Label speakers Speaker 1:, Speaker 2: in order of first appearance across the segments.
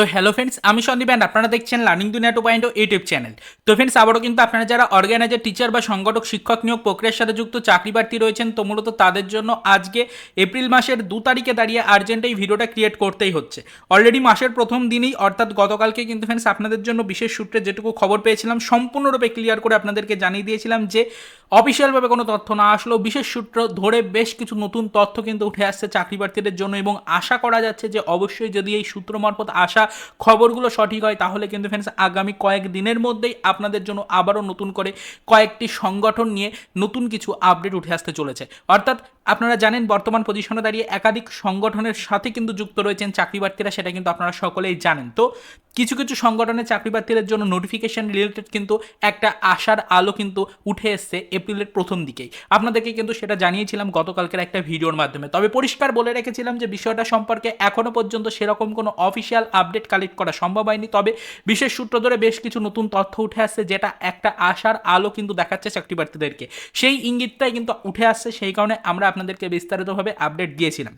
Speaker 1: তো hello friends আমি Sandeep and আপনারা দেখছেন learning Duniya two point O YouTube channel তো ফ্রেন্ডস আবারও কিন্তু আপনারা যারা অর্গানাইজার টিচার বা সংগঠক, শিক্ষক নিয়োগ প্রক্রিয়ার সাথে যুক্ত, চাকরি প্রার্থী রয়েছেন, তো মূলত তাদের জন্য আজকে এপ্রিল মাসের দু তারিখে দাঁড়িয়ে আর্জেন্ট এই ভিডিওটা ক্রিয়েট করতেই হচ্ছে। অলরেডি মাসের প্রথম দিনেই, অর্থাৎ গতকালকে কিন্তু ফ্রেন্ডস আপনাদের জন্য বিশেষ সূত্রে যেটুকু খবর পেয়েছিলাম, সম্পূর্ণরূপে ক্লিয়ার করে আপনাদেরকে জানিয়ে দিয়েছিলাম যে অফিসিয়ালভাবে কোনো তথ্য না আসলেও বিশেষ সূত্র ধরে বেশ কিছু নতুন তথ্য কিন্তু উঠে আসছে চাকরি প্রার্থীদের জন্য এবং আশা করা যাচ্ছে যে অবশ্যই যদি এই সূত্র মারফত আসা খবরগুলো সঠিক হয়, তাহলে কিন্তু ফ্রেন্ডস আগামী কয়েক দিনের মধ্যেই আপনাদের জন্য আবারও নতুন করে কয়েকটি সংগঠন নিয়ে নতুন কিছু আপডেট উঠে আসতে চলেছে। অর্থাৎ আপনারা জানেন বর্তমান পজিশনে দাঁড়িয়ে একাধিক সংগঠনের সাথে কিন্তু যুক্ত রয়েছেন চাকরি প্রার্থীরা সেটা কিন্তু আপনারা সকলেই জানেন। তো কিছু কিছু সংগঠনের চাকরি প্রার্থীদের জন্য নোটিফিকেশান রিলেটেড কিন্তু একটা আশার আলো কিন্তু উঠে এসছে এপ্রিলের প্রথম দিকেই। আপনাদেরকে কিন্তু সেটা জানিয়েছিলাম গতকালকের একটা ভিডিওর মাধ্যমে। তবে পরিষ্কার বলে রেখেছিলাম যে বিষয়টা সম্পর্কে এখনও পর্যন্ত সেরকম কোনো অফিসিয়াল আপডেট কালেক্ট করা সম্ভব হয়নি। তবে বিশেষ সূত্র ধরে বেশ কিছু নতুন তথ্য উঠে আসছে যেটা একটা আশার আলো কিন্তু দেখাচ্ছে চাকরি প্রার্থীদেরকে সেই ইঙ্গিতটাই কিন্তু উঠে আসছে, সেই কারণে আমরা আপনাদেরকে বিস্তারিতভাবে আপডেট দিয়েছিলাম।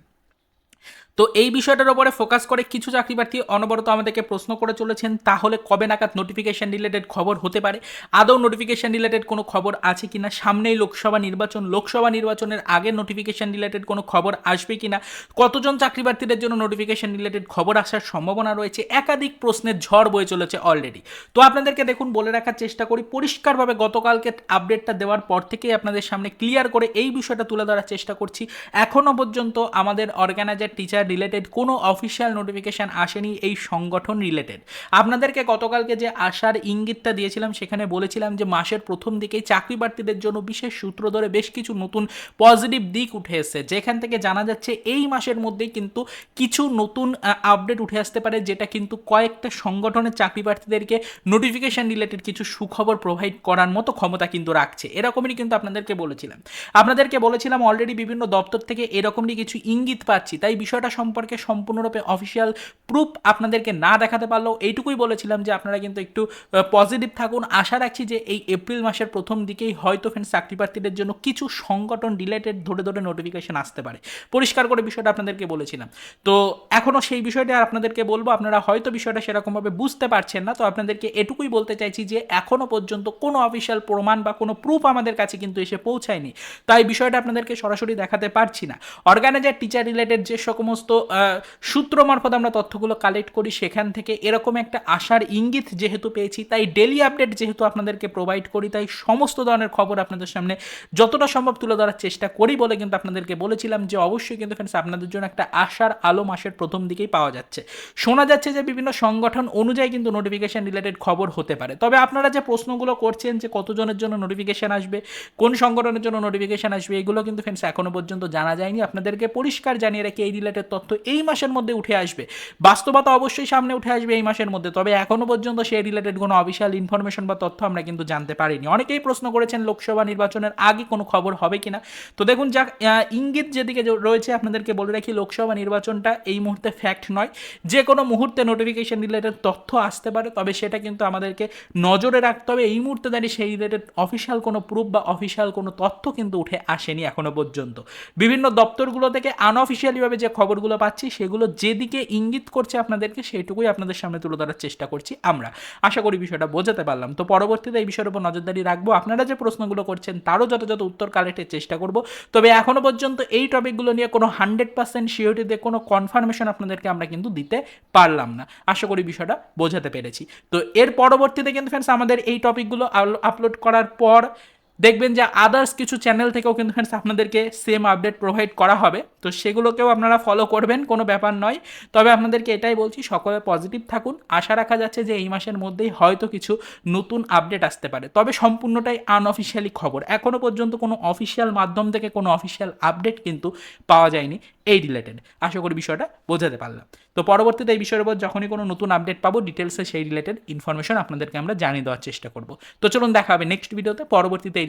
Speaker 1: তো এই বিষয়টার উপরে ফোকাস করে কিছু চাকরি প্রার্থী অনবরত আমাদেরকে প্রশ্ন করে চলেছেন, তাহলে কবে নাগাদ নোটিফিকেশান রিলেটেড খবর হতে পারে? আদৌ নোটিফিকেশান রিলেটেড কোনো খবর আছে কি না সামনেই লোকসভা নির্বাচন, লোকসভা নির্বাচনের আগে নোটিফিকেশান রিলেটেড কোনো খবর আসবে কি না কতজন চাকরি প্রার্থীদের জন্য নোটিফিকেশান রিলেটেড খবর আসার সম্ভাবনা রয়েছে? একাধিক প্রশ্নের ঝড় বয়ে চলেছে অলরেডি তো আপনাদেরকে দেখুন, বলে রাখার চেষ্টা করি, পরিষ্কারভাবে গতকালকে আপডেটটা দেওয়ার পর থেকেই আপনাদের সামনে ক্লিয়ার করে এই বিষয়টা তুলে ধরার চেষ্টা করছি। এখনও পর্যন্ত আমাদের অর্গানাইজার টিচার রিলেটেড কোনো অফিসিয়াল নোটিফিকেশান আসেনি এই সংগঠন রিলেটেড আপনাদেরকে গতকালকে যে আসার ইঙ্গিতটা দিয়েছিলাম, সেখানে বলেছিলাম যে মাসের প্রথম দিকেই চাকরি প্রার্থীদের জন্য বিশেষ সূত্র ধরে বেশ কিছু নতুন পজিটিভ দিক উঠে এসেছে। যেখান থেকে জানা যাচ্ছে এই মাসের মধ্যেই কিন্তু কিছু নতুন আপডেট উঠে আসতে পারে, যেটা কিন্তু কয়েকটা সংগঠনের চাকরি প্রার্থীদেরকে নোটিফিকেশান রিলেটেড কিছু সুখবর প্রোভাইড করার মতো ক্ষমতা কিন্তু রাখছে। এরকমই কিন্তু আপনাদেরকে বলেছিলাম। আপনাদেরকে বলেছিলাম অলরেডি বিভিন্ন দপ্তর থেকে এরকমই কিছু ইঙ্গিত পাচ্ছি, তাই বিষয়টা সম্পর্কে সম্পূর্ণরূপে অফিসিয়াল প্রুফ আপনাদেরকে না দেখাতে পারলেও এইটুকুই বলেছিলাম যে আপনারা কিন্তু একটু পজিটিভ থাকুন। আশা রাখছি যে এই এপ্রিল মাসের প্রথম দিকেই হয়তো ফ্রেন্ড চাকরি প্রার্থীদের জন্য কিছু সংগঠন রিলেটেড ধরে ধরে নোটিফিকেশন আসতে পারে। পরিষ্কার করে বিষয়টা আপনাদেরকে বলেছিলাম। তো এখনও সেই বিষয়টা আর আপনাদেরকে বলব, আপনারা হয়তো বিষয়টা সেরকমভাবে বুঝতে পারছেন না, তো আপনাদেরকে এটুকুই বলতে চাইছি যে এখনও পর্যন্ত কোনো অফিসিয়াল প্রমাণ বা কোনো প্রুফ আমাদের কাছে কিন্তু এসে পৌঁছায়নি। তাই বিষয়টা আপনাদেরকে সরাসরি দেখাতে পারছি না। অর্গানাইজার টিচার রিলেটেড যে সমস্ত সূত্র মারফত আমরা তথ্যগুলো কালেক্ট করি। সেখান থেকে এরকম একটা আশার ইঙ্গিত যেহেতু পেয়েছি, তাই ডেলি আপডেট যেহেতু আপনাদেরকে প্রোভাইড করি, তাই সমস্ত ধরনের খবর আপনাদের সামনে যতটা সম্ভব তুলে ধরার চেষ্টা করি বলে কিন্তু আপনাদেরকে বলেছিলাম যে অবশ্যই কিন্তু ফ্রেন্ডস আপনাদের জন্য একটা আশার আলো মাসের প্রথম দিকেই পাওয়া যাচ্ছে। শোনা যাচ্ছে যে বিভিন্ন সংগঠন অনুযায়ী কিন্তু নোটিফিকেশন রিলেটেড খবর হতে পারে। তবে আপনারা যে প্রশ্নগুলো করছেন যে কতজনের জন্য নোটিফিকেশন আসবে, কোন সংগঠনের জন্য নোটিফিকেশন আসবে, এগুলো কিন্তু ফ্রেন্ডস এখনও পর্যন্ত জানা যায়নি। আপনাদেরকে পরিষ্কার জানিয়ে রাখি, এই রিলেটেড তথ্য এই মাসের মধ্যে উঠে আসবে। বাস্তবতা অবশ্যই সামনে উঠে আসবে এই মাসের মধ্যে, তবে এখনও পর্যন্ত সেই রিলেটেড কোনো অফিসিয়াল ইনফরমেশন বা তথ্য আমরা কিন্তু জানতে পারিনি। অনেকেই প্রশ্ন করেছেন লোকসভা নির্বাচনের আগে কোনো খবর হবে কিনা। তো দেখুন যা ইঙ্গিত যেদিকে রয়েছে, আপনাদেরকে বলে রাখি, লোকসভা নির্বাচনটা এই মুহূর্তে ফ্যাক্ট নয়। যে কোনো মুহূর্তে নোটিফিকেশন রিলেটেড তথ্য আসতে পারে, তবে সেটা কিন্তু আমাদেরকে নজরে রাখতে হবে। এই মুহূর্তে দাঁড়িয়ে সেই রিলেটেড অফিসিয়াল কোনো প্রুফ বা অফিসিয়াল কোনো তথ্য কিন্তু উঠে আসেনি এখনও পর্যন্ত। বিভিন্ন দপ্তরগুলো থেকে আনঅফিসিয়ালিভাবে যে খবরগুলো পাচ্ছি, সেগুলো যেদিকে ইঙ্গিত করছে আপনাদেরকে, সেটুকুই আপনাদের সামনে তুলে ধরার চেষ্টা করছি আমরা। আশা করি বিষয়টা বোঝাতে পারলাম। তো পরবর্তীতে এই বিষয়ের উপর নজরদারি রাখব। আপনারা যে প্রশ্নগুলো করছেন, তারও যথাযথ উত্তর কালেক্টের চেষ্টা করব। তবে এখনও পর্যন্ত এই টপিকগুলো নিয়ে কোনো হান্ড্রেড পার্সেন্ট সিওরিটি দিয়ে কোনো কনফার্মেশন আপনাদেরকে আমরা কিন্তু দিতে পারলাম না। আশা করি বিষয়টা বোঝাতে পেরেছি। তো এর পরবর্তীতে কিন্তু ফ্রেন্ডস আমাদের এই টপিকগুলো আপলোড করার পর দেখবেন যে আদার্স কিছু চ্যানেল থেকেও কিন্তু ফ্রেন্ডস আপনাদেরকে সেম আপডেট প্রোভাইড করা হবে। তো সেগুলোকেও আপনারা ফলো করবেন, কোনো ব্যাপার নয়। তবে আপনাদেরকে এটাই বলছি, সকলে পজিটিভ থাকুন। আশা রাখা যাচ্ছে যে এই মাসের মধ্যেই হয়তো কিছু নতুন আপডেট আসতে পারে। তবে সম্পূর্ণটাই আনঅফিসিয়ালি খবর। এখনও পর্যন্ত কোনো অফিসিয়াল মাধ্যম থেকে কোনো অফিসিয়াল আপডেট কিন্তু পাওয়া যায়নি। এই রিলেটেড আশা করি বিষয়টা বোঝাতে পারলাম। তো পরবর্তীতে এই বিষয়ের উপর যখনই কোনো নতুন আপডেট পাবো ডিটেলসে সেই রিলেটেড ইনফরমেশন আপনাদেরকে আমরা জানিয়ে দেওয়ার চেষ্টা করব। তো চলুন দেখা হবে নেক্সট ভিডিওতে পরবর্তীতে এই